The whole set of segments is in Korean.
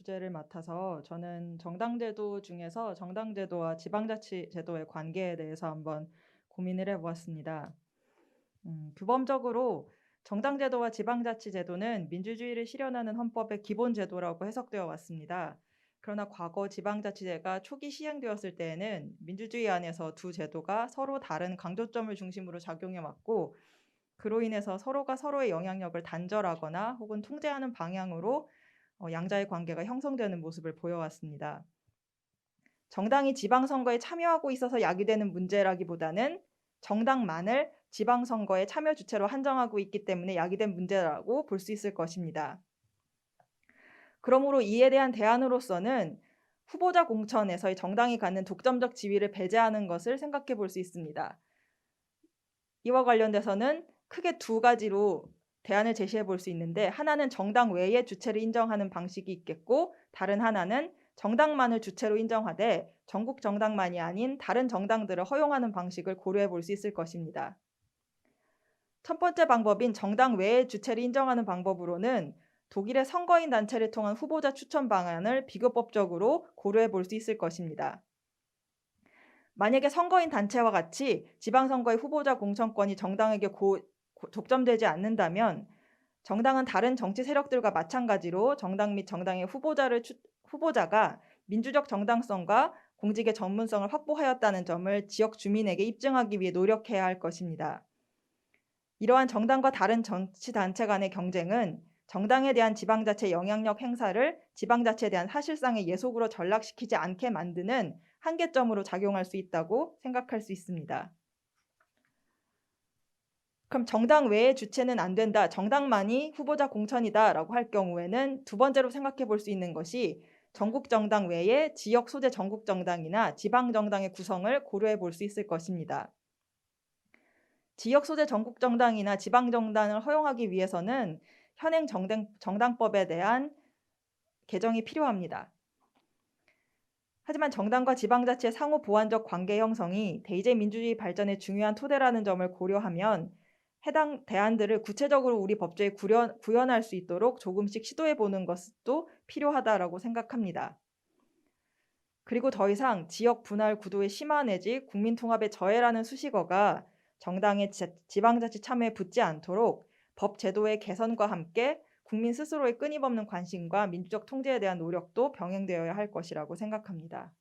제1 주제를 맡아서 저는 정당제도 중에서 정당제도와 지방자치제도의 관계에 대해서 한번 고민을 해보았습니다. 음, 규범적으로 정당제도와 지방자치제도는 민주주의를 실현하는 헌법의 기본 제도라고 해석되어 왔습니다. 그러나 과거 지방자치제가 초기 시행되었을 때에는 민주주의 안에서 두 제도가 서로 다른 강조점을 중심으로 작용해 왔고 그로 인해서 서로가 서로의 영향력을 단절하거나 혹은 통제하는 방향으로 어, 양자의 관계가 형성되는 모습을 보여왔습니다. 정당이 지방선거에 참여하고 있어서 야기되는 문제라기보다는 정당만을 지방선거에 참여 주체로 한정하고 있기 때문에 야기된 문제라고 볼 수 있을 것입니다. 그러므로 이에 대한 대안으로서는 후보자 공천에서의 정당이 갖는 독점적 지위를 배제하는 것을 생각해 볼 수 있습니다. 이와 관련돼서는 크게 두 가지로 대안을 제시해 볼 수 있는데 하나는 정당 외의 주체를 인정하는 방식이 있겠고 다른 하나는 정당만을 주체로 인정하되 전국 정당만이 아닌 다른 정당들을 허용하는 방식을 고려해 볼 수 있을 것입니다. 첫 번째 방법인 정당 외의 주체를 인정하는 방법으로는 독일의 선거인 단체를 통한 후보자 추천 방안을 비교법적으로 고려해 볼 수 있을 것입니다. 만약에 선거인 단체와 같이 지방선거의 후보자 공천권이 정당에게 고, 고, 독점되지 않는다면 정당은 다른 정치 세력들과 마찬가지로 정당 및 정당의 후보자를 추, 후보자가 민주적 정당성과 공직의 전문성을 확보하였다는 점을 지역 주민에게 입증하기 위해 노력해야 할 것입니다. 이러한 정당과 다른 정치 단체 간의 경쟁은 정당에 대한 지방자치 영향력 행사를 지방자치에 대한 사실상의 예속으로 전락시키지 않게 만드는 한계점으로 작용할 수 있다고 생각할 수 있습니다. 그럼 정당 외의 주체는 안 된다. 정당만이 후보자 공천이다라고 할 경우에는 두 번째로 생각해 볼 수 있는 것이 전국 정당 외에 지역 소재 전국 정당이나 지방 정당의 구성을 고려해 볼 수 있을 것입니다. 지역 소재 전국 정당이나 지방 정당을 허용하기 위해서는 현행 정당, 정당법에 대한 개정이 필요합니다. 하지만 정당과 지방자치의 상호 보완적 관계 형성이 대의제 민주주의 발전의 중요한 토대라는 점을 고려하면 해당 대안들을 구체적으로 우리 법제에 구현, 구현할 수 있도록 조금씩 시도해 보는 것도 필요하다라고 생각합니다. 그리고 더 이상 지역 분할 구도의 심화 내지 국민 통합의 저해라는 수식어가 정당의 지방자치 참여에 붙지 않도록 법 제도의 개선과 함께 국민 스스로의 끊임없는 관심과 민주적 통제에 대한 노력도 병행되어야 할 것이라고 생각합니다.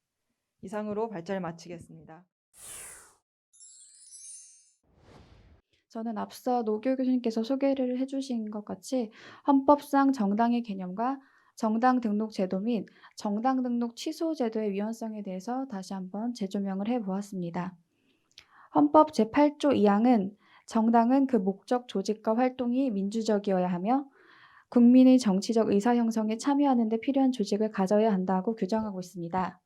이상으로 발제를 마치겠습니다. 저는 앞서 노교 교수님께서 소개를 해주신 것 같이 헌법상 정당의 개념과 정당 등록 제도 및 정당 등록 취소 제도의 위헌성에 대해서 다시 한번 재조명을 해보았습니다. 헌법 제8조 2항은 정당은 그 목적 조직과 활동이 민주적이어야 하며 국민의 정치적 의사 형성에 참여하는 데 필요한 조직을 가져야 한다고 규정하고 있습니다.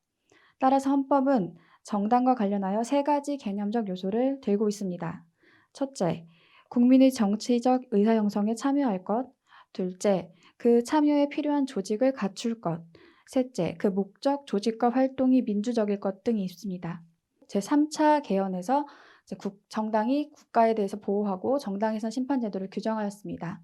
따라서 헌법은 정당과 관련하여 세 가지 개념적 요소를 들고 있습니다. 첫째, 국민의 정치적 의사 형성에 참여할 것. 둘째, 그 참여에 필요한 조직을 갖출 것. 셋째, 그 목적, 조직과 활동이 민주적일 것 등이 있습니다. 제3차 개헌에서 국, 정당이 국가에 대해서 보호하고 정당에선 심판제도를 규정하였습니다.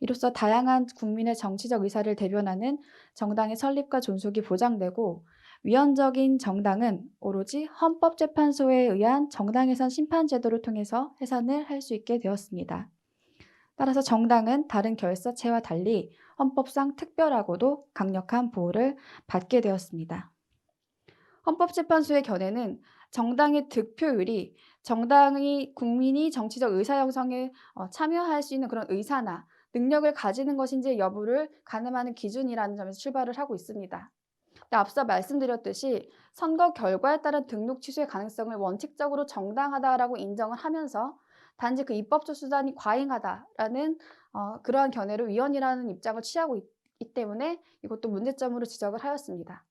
이로써 다양한 국민의 정치적 의사를 대변하는 정당의 설립과 존속이 보장되고 위헌적인 정당은 오로지 헌법재판소에 의한 정당해산 심판제도를 통해서 해산을 할 수 있게 되었습니다. 따라서 정당은 다른 결사체와 달리 헌법상 특별하고도 강력한 보호를 받게 되었습니다. 헌법재판소의 견해는 정당의 득표율이 정당이 국민이 정치적 의사 형성에 어, 참여할 수 있는 그런 의사나 능력을 가지는 것인지 여부를 가늠하는 기준이라는 점에서 출발을 하고 있습니다. 앞서 말씀드렸듯이 선거 결과에 따른 등록 취소의 가능성을 원칙적으로 정당하다라고 인정을 하면서 단지 그 입법적 수단이 과잉하다라는 어, 그러한 견해로 위헌이라는 입장을 취하고 있, 기 때문에 이것도 문제점으로 지적을 하였습니다.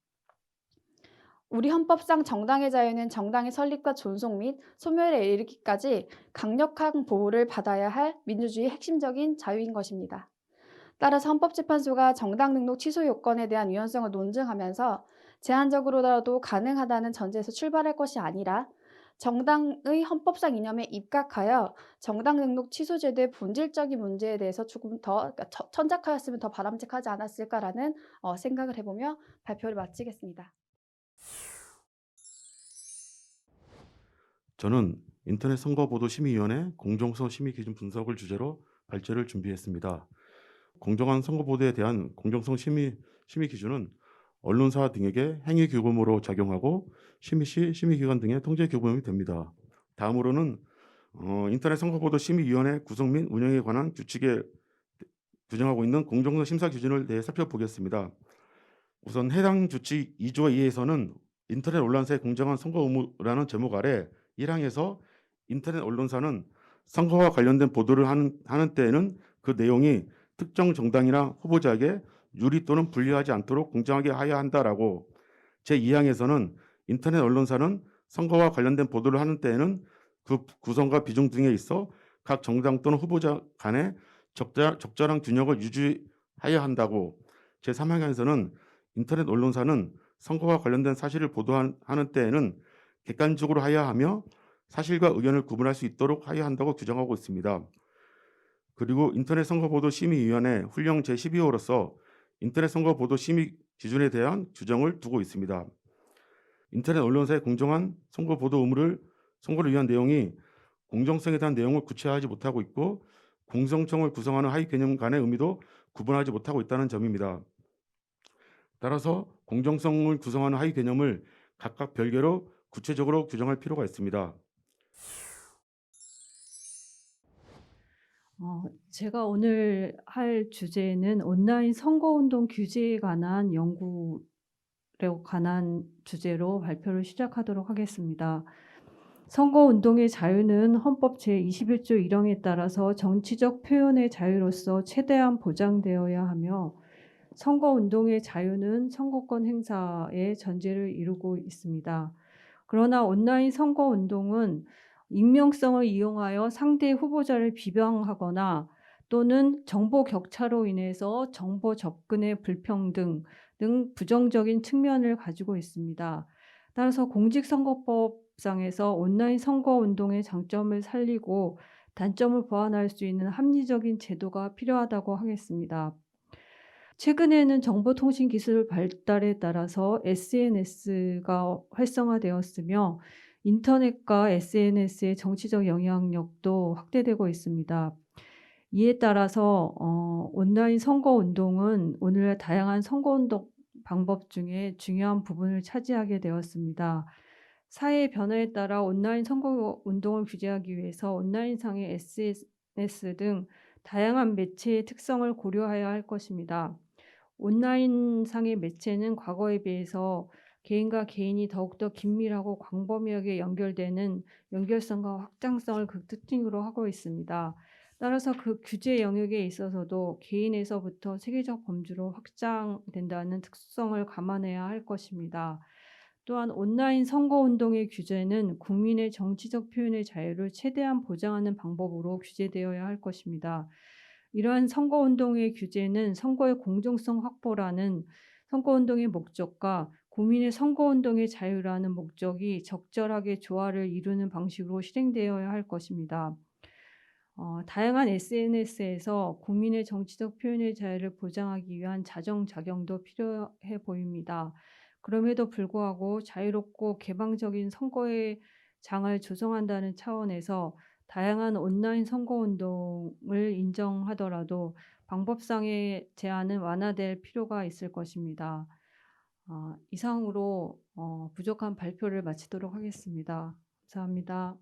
우리 헌법상 정당의 자유는 정당의 설립과 존속 및 소멸에 이르기까지 강력한 보호를 받아야 할 민주주의의 핵심적인 자유인 것입니다. 따라서 헌법재판소가 정당 등록 취소 요건에 대한 유연성을 논증하면서 제한적으로라도 가능하다는 전제에서 출발할 것이 아니라 정당의 헌법상 이념에 입각하여 정당 등록 취소 제도의 본질적인 문제에 대해서 조금 더 그러니까 처- 천작하였으면 더 바람직하지 않았을까라는 어, 생각을 해보며 발표를 마치겠습니다. 저는 인터넷 선거보도 심의위원회 공정성 심의 기준 분석을 주제로 발제를 준비했습니다. 공정한 선거 보도에 대한 공정성 심의, 심의 기준은 언론사 등에게 행위 규범으로 작용하고 심의 시 심의 기관 등의 통제 규범이 됩니다. 다음으로는 어, 인터넷 선거 보도 심의위원회 구성 및 운영에 관한 규칙에 규정하고 있는 공정성 심사 기준을 대해 살펴보겠습니다. 우선 해당 규칙 2조 2에서는 인터넷 언론사의 공정한 선거 의무라는 제목 아래 1항에서 인터넷 언론사는 선거와 관련된 보도를 하는, 하는 때에는 그 내용이 특정 정당이나 후보자에게 유리 또는 불리하지 않도록 공정하게 하여야 한다라고 제2항에서는 인터넷 언론사는 선거와 관련된 보도를 하는 때에는 그 구성과 비중 등에 있어 각 정당 또는 후보자 간에 적절, 적절한 균형을 유지하여야 한다고 제3항에서는 인터넷 언론사는 선거와 관련된 사실을 보도하는 때에는 객관적으로 하여야 하며 사실과 의견을 구분할 수 있도록 하여야 한다고 규정하고 있습니다. 그리고 인터넷 선거보도 심의위원회 훈령 제12호로서 인터넷 선거보도 심의 기준에 대한 규정을 두고 있습니다. 인터넷 언론사의 공정한 선거 보도 의무를 선거를 위한 내용이 공정성에 대한 내용을 구체화하지 못하고 있고 공정성을 구성하는 하위 개념 간의 의미도 구분하지 못하고 있다는 점입니다. 따라서 공정성을 구성하는 하위 개념을 각각 별개로 구체적으로 규정할 필요가 있습니다. 어, 제가 오늘 할 주제는 온라인 선거운동 규제에 관한 연구에 관한 주제로 발표를 시작하도록 하겠습니다. 선거운동의 자유는 헌법 제21조 1항에 따라서 정치적 표현의 자유로서 최대한 보장되어야 하며 선거운동의 자유는 선거권 행사의 전제를 이루고 있습니다. 그러나 온라인 선거운동은 익명성을 이용하여 상대 후보자를 비방하거나 또는 정보 격차로 인해서 정보 접근의 불평등 등 부정적인 측면을 가지고 있습니다. 따라서 공직선거법상에서 온라인 선거운동의 장점을 살리고 단점을 보완할 수 있는 합리적인 제도가 필요하다고 하겠습니다. 최근에는 정보통신 기술 발달에 따라서 SNS가 활성화되었으며 인터넷과 SNS의 정치적 영향력도 확대되고 있습니다. 이에 따라서 어, 온라인 선거 운동은 오늘 다양한 선거 운동 방법 중에 중요한 부분을 차지하게 되었습니다. 사회의 변화에 따라 온라인 선거 운동을 규제하기 위해서 온라인상의 SNS 등 다양한 매체의 특성을 고려해야 할 것입니다. 온라인상의 매체는 과거에 비해서 개인과 개인이 더욱더 긴밀하고 광범위하게 연결되는 연결성과 확장성을 그 특징으로 하고 있습니다. 따라서 그 규제 영역에 있어서도 개인에서부터 세계적 범주로 확장된다는 특성을 감안해야 할 것입니다. 또한 온라인 선거운동의 규제는 국민의 정치적 표현의 자유를 최대한 보장하는 방법으로 규제되어야 할 것입니다. 이러한 선거운동의 규제는 선거의 공정성 확보라는 선거운동의 목적과 국민의 선거운동의 자유라는 목적이 적절하게 조화를 이루는 방식으로 실행되어야 할 것입니다. 어, 다양한 SNS에서 국민의 정치적 표현의 자유를 보장하기 위한 자정작용도 필요해 보입니다. 그럼에도 불구하고 자유롭고 개방적인 선거의 장을 조성한다는 차원에서 다양한 온라인 선거운동을 인정하더라도 방법상의 제한은 완화될 필요가 있을 것입니다. 어, 이상으로 어, 부족한 발표를 마치도록 하겠습니다. 감사합니다.